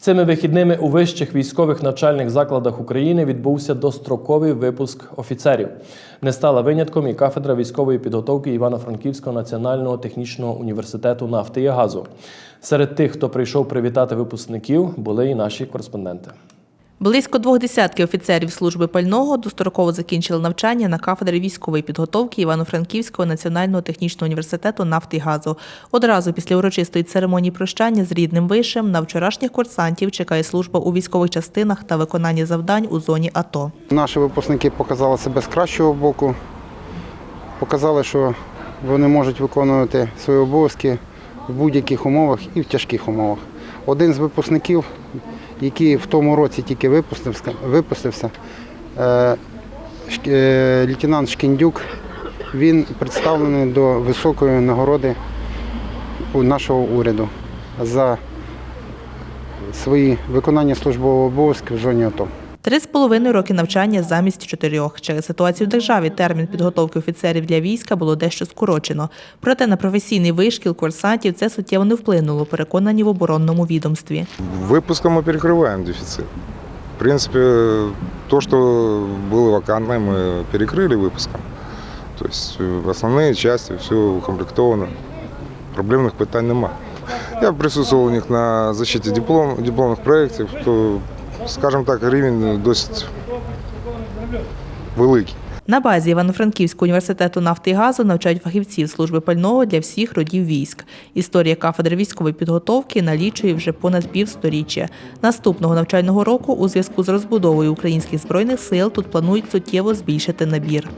Цими вихідними у вищих військових навчальних закладах України відбувся достроковий випуск офіцерів. Не стала винятком і кафедра військової підготовки Івано-Франківського національного технічного університету нафти і газу. Серед тих, хто прийшов привітати випускників, були і наші кореспонденти. Близько двох десятків офіцерів служби пального достроково закінчили навчання на кафедрі військової підготовки Івано-Франківського національного технічного університету нафти і газу. Одразу після урочистої церемонії прощання з рідним вишем на вчорашніх курсантів чекає служба у військових частинах та виконання завдань у зоні АТО. Наші випускники показали себе з кращого боку, показали, що вони можуть виконувати свої обов'язки в будь-яких умовах і в тяжких умовах. Один з випускників, який в тому році тільки випустився, випустився е, е, лейтенант Шкіндюк, він представлений до високої нагороди нашого уряду за свої виконання службового обов'язку в зоні АТО. Три з половиною роки навчання замість чотирьох. Через ситуацію в державі термін підготовки офіцерів для війська було дещо скорочено. Проте на професійний вишкіл курсантів це суттєво не вплинуло, переконані в оборонному відомстві. Выпуском мы перекрываем дефицит. В принципе, то, что было вакантное, мы перекрыли выпуском. То есть э, основные части, все укомплектовано. Проблемных питань нема. Я присутствовал у них на защите диплом, дипломных проєктів, то, скажем так, рівень досить великий. На базі Івано-Франківського університету нафти і газу навчають фахівців служби пального для всіх родів військ. Історія кафедри військової підготовки налічує вже понад півсторіччя. Наступного навчального року у зв'язку з розбудовою українських збройних сил тут планують суттєво збільшити набір.